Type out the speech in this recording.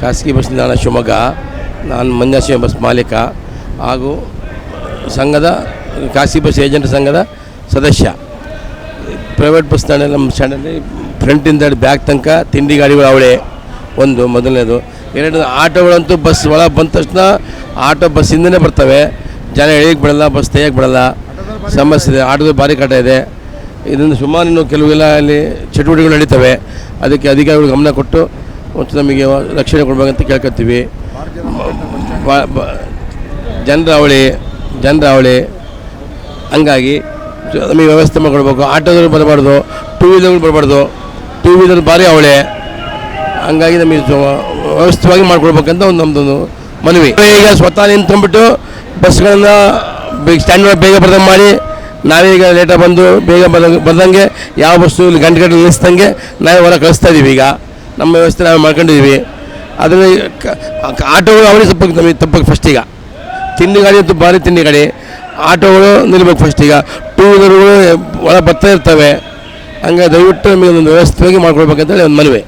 ಖಾಸಗಿ ಬಸ್ ನಿಲ್ದಾಣ ಶಿವಮೊಗ್ಗ, ನಾನು ಮಂಜಾಶಿವ ಬಸ್ ಮಾಲೀಕ ಹಾಗೂ ಸಂಘದ ಖಾಸಗಿ ಬಸ್ ಏಜೆಂಟ್ ಸಂಘದ ಸದಸ್ಯ. ಪ್ರೈವೇಟ್ ಬಸ್ ಸ್ಟ್ಯಾಂಡ್ ನಮ್ಮ ಸ್ಟ್ಯಾಂಡಲ್ಲಿ ಫ್ರಂಟಿಂದ ಬ್ಯಾಗ್ ತನಕ ತಿಂಡಿ ಗಾಡಿಗಳು ಅವಳೆ. ಒಂದು ಮೊದಲನೇದು. ಎರಡು ಆಟೋಗಳಂತೂ ಬಸ್ ಒಳಗೆ ಬಂದ ತಕ್ಷಣ ಆಟೋ ಬಸ್ಸಿಂದನೇ ಬರ್ತವೆ. ಜನ ಎಳಿಯಕ್ಕೆ ಬಿಡಲ್ಲ, ಬಸ್ ತೆಗಿಯಕ್ಕೆ ಬಿಡಲ್ಲ. ಸಮಸ್ಯೆ ಇದೆ. ಆಟೋದ ಭಾರಿ ಕಟ್ಟ ಇದೆ. ಇದನ್ನು ಸುಮಾರು ಇನ್ನು ಕೆಲವೆಲ್ಲ ಅಲ್ಲಿ ಚಟುವಟಿಕೆಗಳು ನಡೀತವೆ. ಅದಕ್ಕೆ ಅಧಿಕಾರಿಗಳು ಗಮನ ಕೊಟ್ಟು ಮತ್ತು ನಮಗೆ ರಕ್ಷಣೆ ಕೊಡಬೇಕಂತ ಕೇಳ್ಕೊತೀವಿ. ಜನರ ಅವಳಿ ಜನರ ಅವಳಿ ಹಂಗಾಗಿ ನಮಗೆ ವ್ಯವಸ್ಥೆ ಮಾಡಿಕೊಡ್ಬೇಕು. ಆಟೋದವ್ರು ಬರಬಾರ್ದು ಟೂ ವೀಲರ್ಗಳು ಬರಬಾರ್ದು ಟೂ ವೀಲರ್ ಭಾರಿ ಅವಳೆ. ಹಂಗಾಗಿ ನಮಗೆ ವ್ಯವಸ್ಥವಾಗಿ ಮಾಡ್ಕೊಡ್ಬೇಕಂತ ಒಂದು ನಮ್ಮದೊಂದು ಮನವಿ. ಈಗ ಸ್ವತಃ ನಿಂತ್ಕೊಂಡ್ಬಿಟ್ಟು ಬಸ್ಗಳನ್ನ ಸ್ಟ್ಯಾಂಡ್ ಬೇಗ ಬರ್ದಂಗೆ ಮಾಡಿ ನಾವೀಗ ಲೇಟಾಗಿ ಬಂದು ಬೇಗ ಬರ ಬರ್ದಂಗೆ, ಯಾವ ಬಸ್ಸು ಗಂಟೆ ಗಂಟೆ ನಿಲ್ಲಿಸ್ದಂಗೆ ನಾವೇ ಹೊರ ಕಳಿಸ್ತಾ ಇದ್ದೀವಿ ಈಗ. ನಮ್ಮ ವ್ಯವಸ್ಥೆ ನಾವು ಮಾಡ್ಕೊಂಡಿದ್ದೀವಿ. ಅದರಲ್ಲಿ ಆಟೋಗಳು ಅವರೇ ತಪ್ಪಕ್ಕೆ ನಮಗೆ ತಪ್ಪಕ್ಕೆ ಈಗ. ತಿಂಡಿ ಗಾಡಿ ಅಂತೂ ಭಾರಿ ತಿಂಡಿ ಗಾಡಿ. ಆಟೋಗಳು ನಿಲ್ಬೇಕು ಈಗ. ಟೂ ವೀಲರ್ಗಳು ಒಳ ಬರ್ತಾ ಇರ್ತವೆ. ಹಂಗೆ ದಯವಿಟ್ಟು ನಮಗೆ ಒಂದು ವ್ಯವಸ್ಥೆಯಾಗಿ ಮಾಡ್ಕೊಳ್ಬೇಕಂತೇಳಿ ಒಂದು ಮನವಿ.